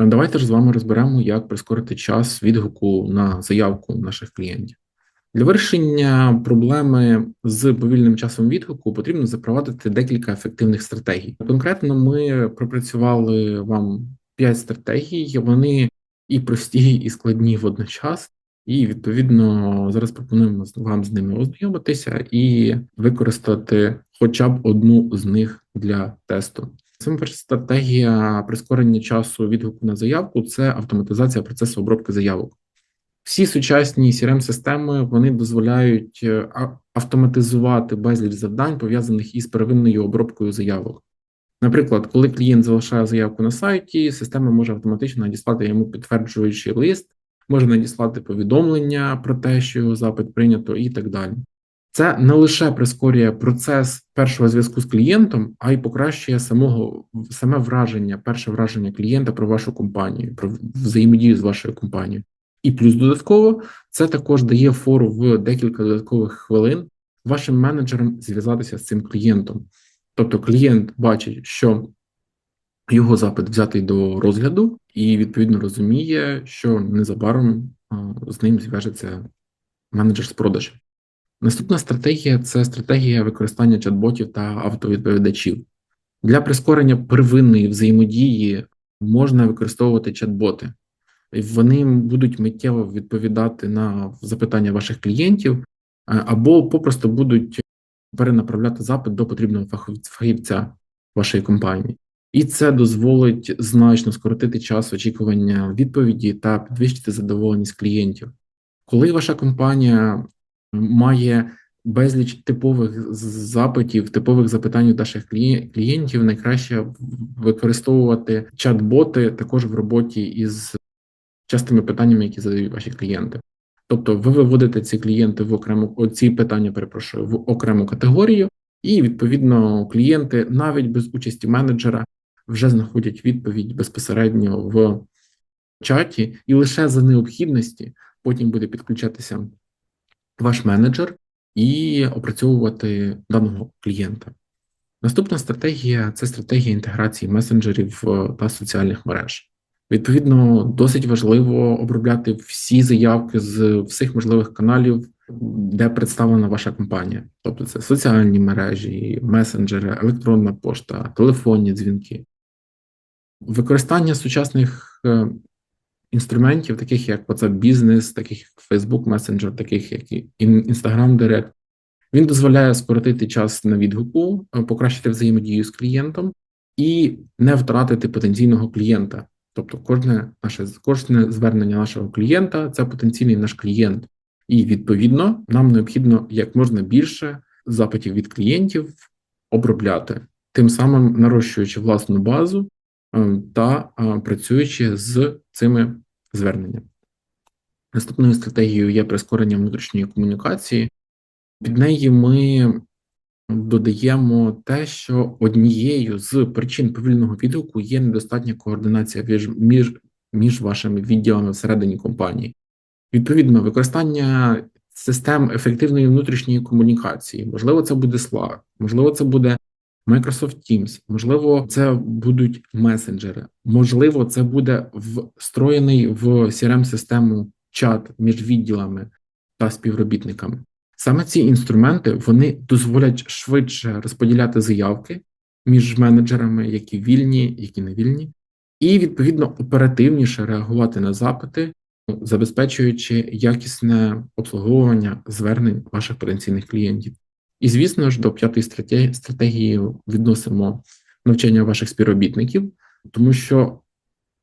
Е, Давайте ж з вами розберемо, як прискорити час відгуку на заявку наших клієнтів. Для вирішення проблеми з повільним часом відгуку потрібно запровадити декілька ефективних стратегій. Конкретно ми пропрацювали вам 5 стратегій, вони і прості, і складні водночас. І відповідно зараз пропонуємо вам з ними ознайомитися і використати хоча б одну з них для тесту. Саме перша стратегія прискорення часу відгуку на заявку це автоматизація процесу обробки заявок. Всі сучасні crm системи вони дозволяють е, автоматизувати безліч завдань, пов'язаних із первинною обробкою заявок. Наприклад, коли клієнт залишає заявку на сайті, система може автоматично надіслати йому підтверджуючий лист, може надіслати повідомлення про те, що його запит прийнято, і так далі. Це не лише прискорює процес першого зв'язку з клієнтом, а й покращує самого саме враження, перше враження клієнта про вашу компанію, про взаємодію з вашою компанією. І плюс додатково це також дає фору в декілька додаткових хвилин вашим менеджерам зв'язатися з цим клієнтом. Тобто клієнт бачить, що його запит взятий до розгляду, і відповідно розуміє, що незабаром з ним зв'яжеться менеджер з продажів. Наступна стратегія це стратегія використання чат-ботів та автовідповідачів. Для прискорення первинної взаємодії можна використовувати чат-боти. Вони будуть миттєво відповідати на запитання ваших клієнтів, або попросту будуть перенаправляти запит до потрібного фахівця вашої компанії. І це дозволить значно скоротити час очікування відповіді та підвищити задоволеність клієнтів. Коли ваша компанія має безліч типових запитів, типових запитань від наших клієнтів, найкраще використовувати чат-боти також в роботі із частими питаннями, які задають ваші клієнти. Тобто, ви виводите ці клієнти в окрему ці питання, перепрошую, в окрему категорію, і відповідно клієнти навіть без участі менеджера вже знаходять відповідь безпосередньо в чаті, і лише за необхідності потім буде підключатися ваш менеджер і опрацьовувати даного клієнта. Наступна стратегія це стратегія інтеграції месенджерів та соціальних мереж. Відповідно, досить важливо обробляти всі заявки з всіх можливих каналів, де представлена ваша компанія, тобто це соціальні мережі, месенджери, електронна пошта, телефонні дзвінки. Використання сучасних е, інструментів, таких як WhatsApp Business, таких як Facebook Messenger, таких як Instagram Direct, він дозволяє скоротити час на відгуку, е, покращити взаємодію з клієнтом і не втратити потенційного клієнта. Тобто, кожне наше кожне звернення нашого клієнта це потенційний наш клієнт, і відповідно нам необхідно як можна більше запитів від клієнтів обробляти, тим самим нарощуючи власну базу е, та е, працюючи з цими зверненнями. Наступною стратегією є прискорення внутрішньої комунікації. Під неї ми додаємо те, що однією з причин повільного відгуку є недостатня координація між, між, вашими відділами всередині компанії. Відповідно, використання систем ефективної внутрішньої комунікації, можливо, це буде Slack, можливо, це буде Microsoft Teams, можливо, це будуть месенджери, можливо, це буде встроєний в crm систему чат між відділами та співробітниками. Саме ці інструменти вони дозволять швидше розподіляти заявки між менеджерами, які вільні, які не вільні, і відповідно оперативніше реагувати на запити, забезпечуючи якісне обслуговування звернень ваших потенційних клієнтів. І, звісно ж, до п'ятої стратегії відносимо навчання ваших співробітників, тому що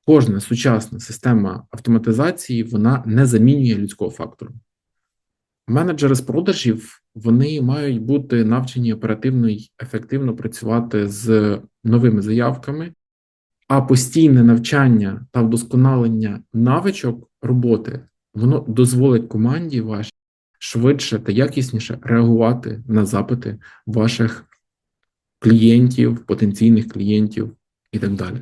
кожна сучасна система автоматизації вона не замінює людського фактору. Менеджери з продажів вони мають бути навчені оперативно і ефективно працювати з новими заявками, а постійне навчання та вдосконалення навичок роботи воно дозволить команді вашій швидше та якісніше реагувати на запити ваших клієнтів, потенційних клієнтів і так далі.